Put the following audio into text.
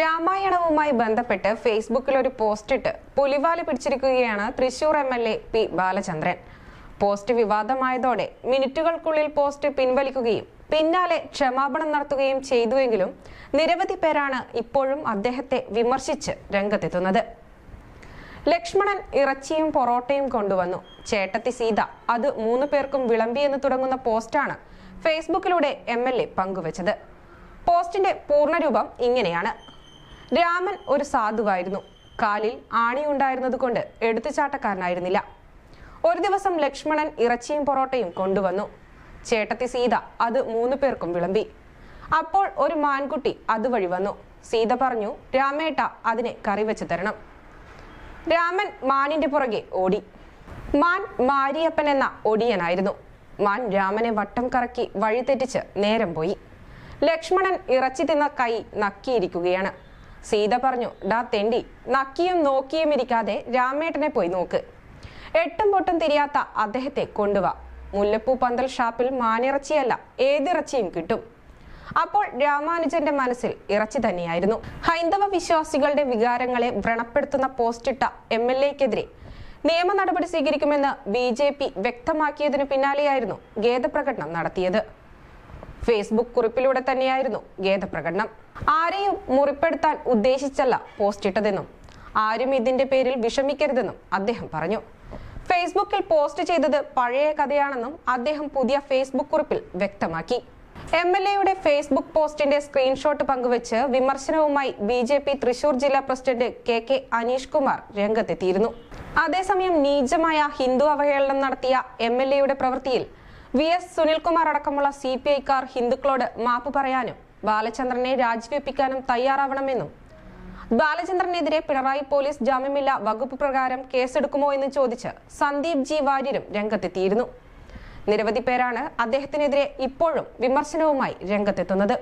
രാമായണവുമായി ബന്ധപ്പെട്ട് ഫേസ്ബുക്കിൽ ഒരു പോസ്റ്റ് ഇട്ട് പുലിവാൽ പിടിച്ചിരിക്കുകയാണ് Thrissur M L A P Balachandran. Post വിവാദമായതോടെ മിനിറ്റുകൾക്കുള്ളിൽ പോസ്റ്റ് പിൻവലിക്കുകയും പിന്നാലെ ക്ഷമാപണം നടത്തുകയും ചെയ്തുവെങ്കിലും നിരവധി പേരാണ് ഇപ്പോഴും അദ്ദേഹത്തെ വിമർശിച്ച് രംഗത്തെത്തുന്നത്. ലക്ഷ്മണൻ ഇറച്ചിയും പൊറോട്ടയും കൊണ്ടുവന്നു. ചേട്ടത്തി സീത അത് മൂന്ന് പേർക്കും വിളമ്പിയെന്ന് തുടങ്ങുന്ന പോസ്റ്റാണ് ഫേസ്ബുക്കിലൂടെ എം എൽ എ പങ്കുവച്ചത്. പോസ്റ്റിന്റെ പൂർണരൂപം ഇങ്ങനെയാണ്. രാമൻ ഒരു സാധുവായിരുന്നു. കാലിൽ ആണിയുണ്ടായിരുന്നതുകൊണ്ട് എടുത്തുചാട്ടക്കാരനായിരുന്നില്ല. ഒരു ദിവസം ലക്ഷ്മണൻ ഇറച്ചിയും പൊറോട്ടയും കൊണ്ടുവന്നു. ചേട്ടത്തി സീത അത് മൂന്നു പേർക്കും വിളമ്പി. അപ്പോൾ ഒരു മാൻകുട്ടി അതുവഴി വന്നു. സീത പറഞ്ഞു രാമേട്ട അതിനെ കറി വെച്ച് തരണം. രാമൻ മാനിന്റെ പുറകെ ഓടി. മാൻ മാരിയപ്പൻ എന്ന ഒടിയനായിരുന്നു. മാൻ രാമനെ വട്ടം കറക്കി വഴിതെറ്റിച്ച് നേരം പോയി. ലക്ഷ്മണൻ ഇറച്ചി തിന്ന കൈ നക്കിയിരിക്കുകയാണ്. സീത പറഞ്ഞു ഡാ തെണ്ടി നക്കിയും നോക്കിയും ഇരിക്കാതെ രാമേട്ടനെ പോയി നോക്ക്. എട്ടും പൊട്ടും തിരിയാത്ത അദ്ദേഹത്തെ കൊണ്ടുവാ. മുല്ലപ്പൂ പന്തൽ ഷാപ്പിൽ മാനിറച്ചിയല്ല ഏതിറച്ചിയും കിട്ടും. അപ്പോൾ രാമാനുജന്റെ മനസ്സിൽ ഇറച്ചി തന്നെയായിരുന്നു. ഹൈന്ദവ വിശ്വാസികളുടെ വികാരങ്ങളെ വ്രണപ്പെടുത്തുന്ന പോസ്റ്റിട്ട എം എൽ എക്കെതിരെ നിയമ നടപടി സ്വീകരിക്കുമെന്ന് ബി ജെ പി വ്യക്തമാക്കിയതിനു പിന്നാലെയായിരുന്നു ഖേദപ്രകടനം നടത്തിയത്. ഫേസ്ബുക്ക് കുറിപ്പിലൂടെ തന്നെയായിരുന്നു ഖേദപ്രകടനം ആരെയും മുറിപ്പെടുത്താൻ ഉദ്ദേശിച്ചല്ല പോസ്റ്റ് ഇട്ടതെന്നും ആരും ഇതിന്റെ പേരിൽ വിഷമിക്കരുതെന്നും അദ്ദേഹം പറഞ്ഞു. ഫേസ്ബുക്കിൽ പോസ്റ്റ് ചെയ്തത് പഴയ കഥയാണെന്നും അദ്ദേഹം പുതിയ ഫേസ്ബുക്ക് കുറിപ്പിൽ വ്യക്തമാക്കി. എം എൽ എയുടെ ഫേസ്ബുക്ക് പോസ്റ്റിന്റെ സ്ക്രീൻഷോട്ട് പങ്കുവച്ച് വിമർശനവുമായി ബി ജെ പി തൃശൂർ ജില്ലാ president K K Aneesh Kumar രംഗത്തെത്തിയിരുന്നു. അതേസമയം നീചമായ ഹിന്ദു അവഹേളനം നടത്തിയ എം എൽ എയുടെ പ്രവൃത്തിയിൽ വി എസ് സുനിൽകുമാർ അടക്കമുള്ള സി പി ഐക്കാർ ഹിന്ദുക്കളോട് മാപ്പ് പറയാനും ബാലചന്ദ്രനെ രാജിവെപ്പിക്കാനും തയ്യാറാവണമെന്നും ബാലചന്ദ്രനെതിരെ പിണറായി പോലീസ് ജാമ്യമില്ല വകുപ്പ് പ്രകാരം കേസെടുക്കുമോ എന്ന് ചോദിച്ച് സന്ദീപ് ജി വാര്യരും രംഗത്തെത്തിയിരുന്നു. നിരവധി പേരാണ് അദ്ദേഹത്തിനെതിരെ ഇപ്പോഴും വിമർശനവുമായി രംഗത്തെത്തുന്നത്.